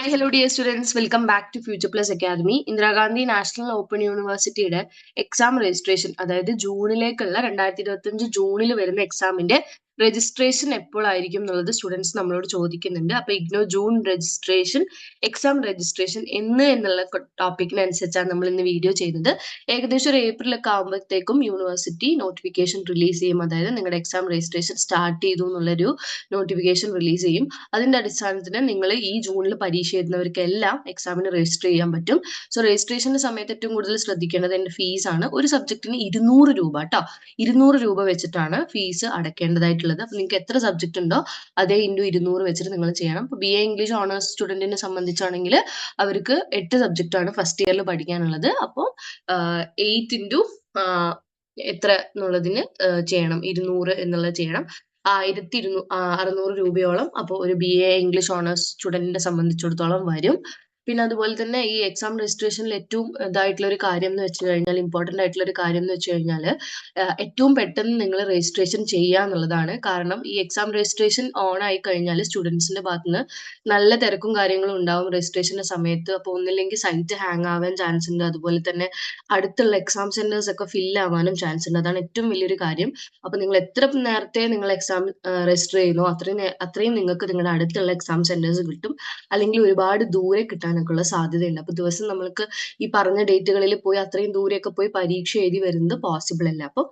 Hi hello dear students welcome back to Future Plus Academy Indira Gandhi national open യൂണിവേഴ്സിറ്റിയുടെ exam registration അതായത് ജൂണിലേക്കുള്ള രണ്ടായിരത്തി ഇരുപത്തി അഞ്ച് ജൂണിൽ വരുന്ന എക്സാമിന്റെ രജിസ്ട്രേഷൻ എപ്പോഴായിരിക്കും എന്നുള്ളത് സ്റ്റുഡൻസ് നമ്മളോട് ചോദിക്കുന്നുണ്ട്. അപ്പൊ IGNOU June registration exam registration എന്ന് എന്നുള്ള ടോപ്പിക്കിനനുസരിച്ചാണ് നമ്മൾ ഇന്ന് വീഡിയോ ചെയ്യുന്നത്. ഏകദേശം ഒരു ഏപ്രിലൊക്കെ ആകുമ്പോഴത്തേക്കും യൂണിവേഴ്സിറ്റി നോട്ടിഫിക്കേഷൻ റിലീസ് ചെയ്യും. അതായത് നിങ്ങളുടെ എക്സാം രജിസ്ട്രേഷൻ സ്റ്റാർട്ട് ചെയ്തു എന്നുള്ളൊരു നോട്ടിഫിക്കേഷൻ റിലീസ് ചെയ്യും. അതിന്റെ അടിസ്ഥാനത്തിൽ നിങ്ങൾ ഈ ജൂണിൽ പരീക്ഷ എഴുതുന്നവർക്കെല്ലാം എക്സാമിന് രജിസ്റ്റർ ചെയ്യാൻ പറ്റും. സോ രജിസ്ട്രേഷന്റെ സമയത്ത് ഏറ്റവും കൂടുതൽ ശ്രദ്ധിക്കേണ്ടത് എന്റെ ഫീസ് ആണ്. ഒരു സബ്ജക്റ്റിന് ഇരുന്നൂറ് രൂപ കേട്ടോ ഇരുന്നൂറ് രൂപ വെച്ചിട്ടാണ് ഫീസ് അടയ്ക്കേണ്ടതായിട്ടുള്ളത് അപ്പൊ നിങ്ങൾക്ക് എത്ര സബ്ജക്റ്റ് ഉണ്ടോ അതേ ഇന്റു ഇരുന്നൂറ് വെച്ചിട്ട് നിങ്ങൾ ചെയ്യണം. അപ്പോൾ ബി എ ഇംഗ്ലീഷ് ഓണേഴ്സ് സ്റ്റുഡന്റിനെ സംബന്ധിച്ചാണെങ്കിൽ അവർക്ക് എട്ട് ആണ് ഫസ്റ്റ് ഇയറിൽ പഠിക്കാനുള്ളത്. അപ്പോൾ എയ്റ്റ് ഇന്റു എത്ര എന്നുള്ളതിന് ചെയ്യണം. ഇരുന്നൂറ് എന്നുള്ളത് ചെയ്യണം. ആയിരത്തി ഇരുന്നൂ അറുന്നൂറ് രൂപയോളം അപ്പോൾ ഒരു ബി എ ഇംഗ്ലീഷ് ഓണേഴ്സ് സ്റ്റുഡന്റിനെ സംബന്ധിച്ചിടത്തോളം വരും. പിന്നെ അതുപോലെ തന്നെ ഈ എക്സാം രജിസ്ട്രേഷനിൽ ഏറ്റവും ഇതായിട്ടുള്ള ഒരു കാര്യം എന്ന് വെച്ച് കഴിഞ്ഞാൽ ഇമ്പോർട്ടന്റ് ആയിട്ടുള്ള ഒരു കാര്യം എന്ന് വെച്ച് കഴിഞ്ഞാൽ ഏറ്റവും പെട്ടെന്ന് നിങ്ങൾ രജിസ്ട്രേഷൻ ചെയ്യുക എന്നുള്ളതാണ്. കാരണം ഈ എക്സാം രജിസ്ട്രേഷൻ ഓൺ ആയി കഴിഞ്ഞാൽ സ്റ്റുഡൻസിന്റെ ഭാഗത്തുനിന്ന് നല്ല തിരക്കും കാര്യങ്ങളും ഉണ്ടാവും രജിസ്ട്രേഷന്റെ സമയത്ത്. അപ്പോൾ ഒന്നില്ലെങ്കിൽ സൈറ്റ് ഹാങ് ആവാൻ ചാൻസ് ഉണ്ട്. അതുപോലെ തന്നെ അടുത്തുള്ള എക്സാം സെന്റേഴ്സ് ഒക്കെ ഫിൽ ആവാനും ചാൻസ് ഉണ്ട്. അതാണ് ഏറ്റവും വലിയൊരു കാര്യം. അപ്പോൾ നിങ്ങൾ എത്ര നേരത്തെ നിങ്ങൾ എക്സാം രജിസ്റ്റർ ചെയ്യുന്നു അത്രയും അത്രയും നിങ്ങൾക്ക് നിങ്ങളുടെ അടുത്തുള്ള എക്സാം സെന്റേഴ്സ് കിട്ടും. അല്ലെങ്കിൽ ഒരുപാട് ദൂരെ കിട്ടാനൊക്കെ ഉള്ള സാധ്യതയുണ്ട്. അപ്പൊ ദിവസം നമ്മൾക്ക് ഈ പറഞ്ഞ ഡേറ്റുകളിൽ പോയി അത്രയും ദൂരെയൊക്കെ പോയി പരീക്ഷ എഴുതി വരുന്നത് പോസിബിൾ അല്ല. അപ്പോൾ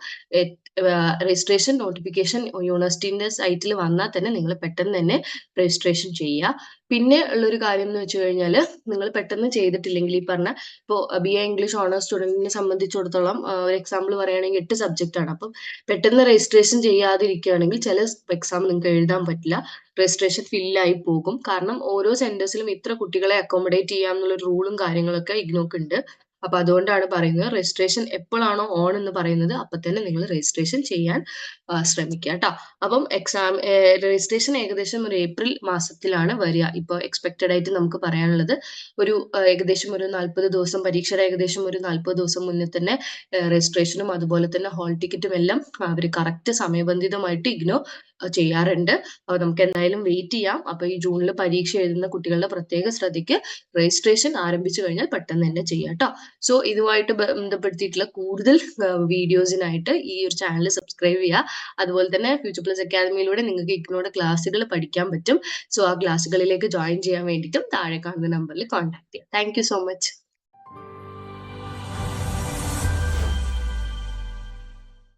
രജിസ്ട്രേഷൻ നോട്ടിഫിക്കേഷൻ യൂണിവേഴ്സിറ്റിന്റെ സൈറ്റിൽ വന്നാൽ തന്നെ നിങ്ങൾ പെട്ടെന്ന് തന്നെ രജിസ്ട്രേഷൻ ചെയ്യുക. പിന്നെ ഉള്ളൊരു കാര്യം എന്ന് വെച്ച് കഴിഞ്ഞാൽ നിങ്ങൾ പെട്ടെന്ന് ചെയ്തിട്ടില്ലെങ്കിൽ ഈ പറഞ്ഞ ഇപ്പോൾ ബി എ ഇംഗ്ലീഷ് ഓണേഴ്സ് സ്റ്റുഡന്റിനെ സംബന്ധിച്ചിടത്തോളം ഒരു എക്സാമ്പിൾ പറയുകയാണെങ്കിൽ എട്ട് സബ്ജക്റ്റ് ആണ്. അപ്പം പെട്ടെന്ന് രജിസ്ട്രേഷൻ ചെയ്യാതിരിക്കുകയാണെങ്കിൽ ചില എക്സാം നിങ്ങൾക്ക് എഴുതാൻ പറ്റില്ല. രജിസ്ട്രേഷൻ ഫില്ലായി പോകും. കാരണം ഓരോ സെന്റേഴ്സിലും ഇത്ര കുട്ടികളെ അക്കോമഡേറ്റ് ചെയ്യാം എന്നുള്ള റൂളും കാര്യങ്ങളൊക്കെ ഇഗ്നോക്ക് ഉണ്ട്. അപ്പൊ അതുകൊണ്ടാണ് പറയുന്നത് രജിസ്ട്രേഷൻ എപ്പോഴാണോ ഓൺ എന്ന് പറയുന്നത് അപ്പൊ തന്നെ നിങ്ങൾ രജിസ്ട്രേഷൻ ചെയ്യാൻ ശ്രമിക്കുക കേട്ടോ അപ്പം എക്സാം രജിസ്ട്രേഷൻ ഏകദേശം ഒരു ഏപ്രിൽ മാസത്തിലാണ് വരിക. ഇപ്പൊ എക്സ്പെക്റ്റഡ് ആയിട്ട് നമുക്ക് പറയാനുള്ളത് ഒരു ഏകദേശം ഒരു നാൽപ്പത് ദിവസം പരീക്ഷയുടെ ഏകദേശം ഒരു നാൽപ്പത് ദിവസം മുന്നേ തന്നെ രജിസ്ട്രേഷനും അതുപോലെ തന്നെ ഹോൾ ടിക്കറ്റും എല്ലാം അവർ കറക്റ്റ് സമയബന്ധിതമായിട്ട് ഇഗ്നോ ചെയ്യാറുണ്ട്. അപ്പൊ നമുക്ക് എന്തായാലും വെയിറ്റ് ചെയ്യാം. അപ്പൊ ഈ ജൂണിൽ പരീക്ഷ എഴുതുന്ന കുട്ടികളുടെ പ്രത്യേക ശ്രദ്ധയ്ക്ക് രജിസ്ട്രേഷൻ ആരംഭിച്ചു കഴിഞ്ഞാൽ പെട്ടെന്ന് തന്നെ ചെയ്യാം കേട്ടോ സോ ഇതുമായിട്ട് ബന്ധപ്പെടുത്തിയിട്ടുള്ള കൂടുതൽ വീഡിയോസിനായിട്ട് ഈ ഒരു ചാനൽ സബ്സ്ക്രൈബ് ചെയ്യുക അതുപോലെ തന്നെ ഫ്യൂച്ചർ പ്ലസ് അക്കാദമിയിലൂടെ നിങ്ങൾക്ക് ഇഗ്നോയുടെ ക്ലാസ്സുകൾ പഠിക്കാൻ പറ്റും. സോ ആ ക്ലാസ്സുകളിലേക്ക് ജോയിൻ ചെയ്യാൻ വേണ്ടിയിട്ടും താഴെ കാണുന്ന നമ്പറിൽ കോൺടാക്ട് ചെയ്യാം. Thank so much